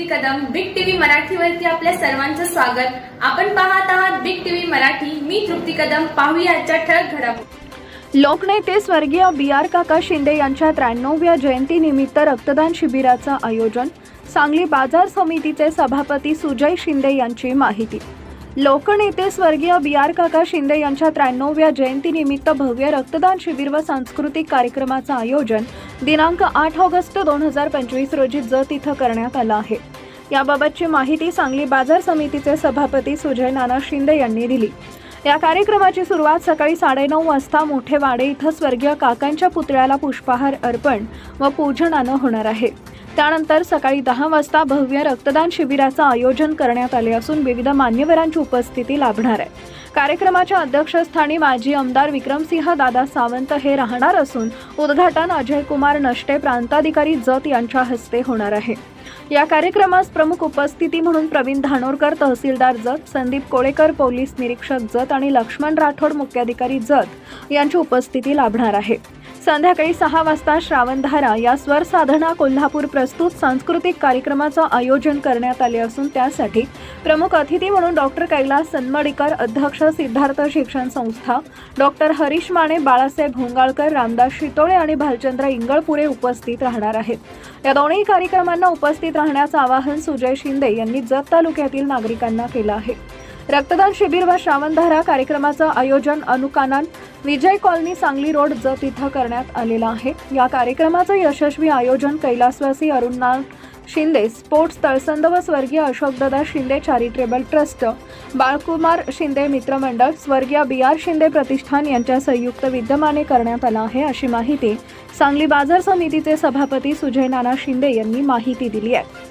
तृप्ती Kadam big TV मराठीवरती आपल्या सर्वांचं स्वागत. आपण पाहत आहात बिग टीव्ही मराठी. मी तृप्ती कदम. पाहूया आजच्या ठळक घडामोडी. लोकनेते स्वर्गीय बी आर काका शिंदे यांच्या त्र्याण्णवव्या जयंतीनिमित्त रक्तदान शिबिराचं आयोजन. सांगली बाजार समितीचे सभापती सुजय शिंदे यांची माहिती. लोकनेते स्वर्गीय बी आर काका शिंदे यांच्या त्र्याण्णवव्या जयंतीनिमित्त भव्य रक्तदान शिबिर व सांस्कृतिक कार्यक्रमाचं आयोजन दिनांक आठ ऑगस्ट दोन हजार पंचवीस रोजी जत इथं करण्यात आलं आहे. याबाबतची माहिती सांगली बाजार समितीचे सभापती सुजय नाना शिंदे यांनी दिली. या कार्यक्रमाची सुरुवात सकाळी साडेनऊ वाजता मोठे वाडे इथं स्वर्गीय काकांच्या पुतळ्याला पुष्पहार अर्पण व पूजनानं होणार आहे. त्यानंतर सकाळी दहा वाजता भव्य रक्तदान शिबिराचं आयोजन करण्यात आले असून विविध मान्यवरांची उपस्थिती लाभणार आहे. कार्यक्रमाच्या अध्यक्षस्थानी माजी आमदार विक्रमसिंह दादा सावंत हे राहणार असून उद्घाटन अजय कुमार नष्टे प्रांताधिकारी जत यांच्या हस्ते होणार आहे. या कार्यक्रमास प्रमुख उपस्थिती म्हणून प्रवीण धानोरकर तहसीलदार जत संदीप कोळेकर पोलीस निरीक्षक जत आणि लक्ष्मण राठोड मुख्याधिकारी जत यांची उपस्थिती लाभणार आहे. संध्याकाळी सहा वाजता श्रावणधारा या स्वरसाधना कोल्हापूर प्रस्तुत सांस्कृतिक कार्यक्रमाचं आयोजन करण्यात आले असून त्यासाठी प्रमुख अतिथी म्हणून डॉक्टर कैलास सन्मडीकर अध्यक्ष सिद्धार्थ शिक्षण संस्था डॉक्टर हरीश माने बाळासाहेब भोंगाळकर रामदास शितोळे आणि भालचंद्र इंगळपुरे उपस्थित राहणार आहेत. या दोन्ही कार्यक्रमांना उपस्थित राहण्याचं आवाहन सुजय शिंदे यांनी जत तालुक्यातील नागरिकांना केलं आहे. रक्तदान शिबिर व श्रावणधारा कार्यक्रमाचं आयोजन अनुकानन विजय कॉलनी सांगली रोड जत इथं करण्यात आलेलं आहे. या कार्यक्रमाचं यशस्वी आयोजन कैलासवासी अरुणनाथ शिंदे स्पोर्ट्स तळसंद व स्वर्गीय अशोकदादा शिंदे चॅरिटेबल ट्रस्ट बाळकुमार शिंदे मित्रमंडळ स्वर्गीय बी आर शिंदे प्रतिष्ठान यांच्या संयुक्त विद्यमाने करण्यात आलं आहे अशी माहिती सांगली बाजार समितीचे सभापती सुजय नाना शिंदे यांनी माहिती दिली आहे.